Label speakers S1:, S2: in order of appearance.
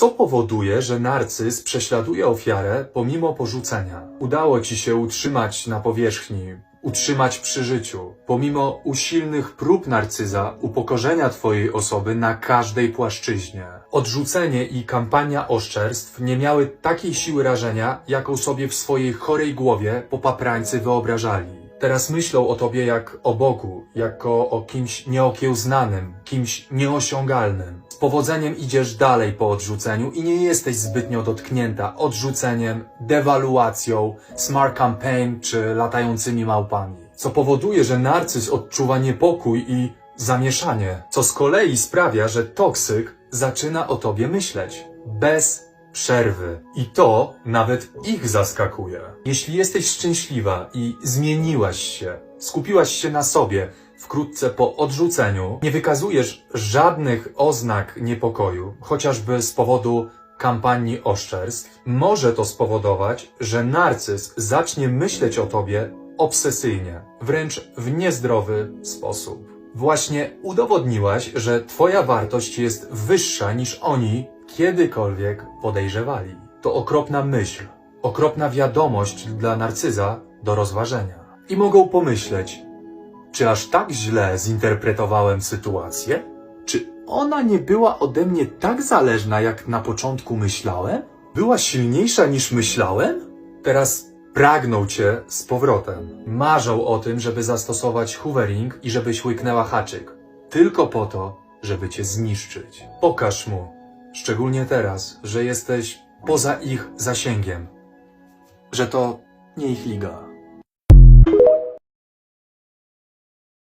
S1: Co powoduje, że narcyz prześladuje ofiarę pomimo porzucenia? Udało ci się utrzymać na powierzchni, utrzymać przy życiu, pomimo usilnych prób narcyza upokorzenia twojej osoby na każdej płaszczyźnie. Odrzucenie i kampania oszczerstw nie miały takiej siły rażenia, jaką sobie w swojej chorej głowie popaprańcy wyobrażali. Teraz myślą o tobie jak o Bogu, jako o kimś nieokiełznanym, kimś nieosiągalnym. Z powodzeniem idziesz dalej po odrzuceniu i nie jesteś zbytnio dotknięta odrzuceniem, dewaluacją, smart campaign czy latającymi małpami. Co powoduje, że narcyz odczuwa niepokój i zamieszanie, co z kolei sprawia, że toksyk zaczyna o tobie myśleć. Bez przerwy. I to nawet ich zaskakuje. Jeśli jesteś szczęśliwa i zmieniłaś się, skupiłaś się na sobie wkrótce po odrzuceniu, nie wykazujesz żadnych oznak niepokoju, chociażby z powodu kampanii oszczerstw, może to spowodować, że narcyz zacznie myśleć o tobie obsesyjnie, wręcz w niezdrowy sposób. Właśnie udowodniłaś, że twoja wartość jest wyższa niż oni kiedykolwiek podejrzewali. To okropna myśl, okropna wiadomość dla narcyza do rozważenia. I mogą pomyśleć, czy aż tak źle zinterpretowałem sytuację? Czy ona nie była ode mnie tak zależna, jak na początku myślałem? Była silniejsza niż myślałem? Teraz pragną cię z powrotem. Marzą o tym, żeby zastosować hoovering i żebyś łyknęła haczyk. Tylko po to, żeby cię zniszczyć. Pokaż mu, szczególnie teraz, że jesteś poza ich zasięgiem. Że to nie ich liga.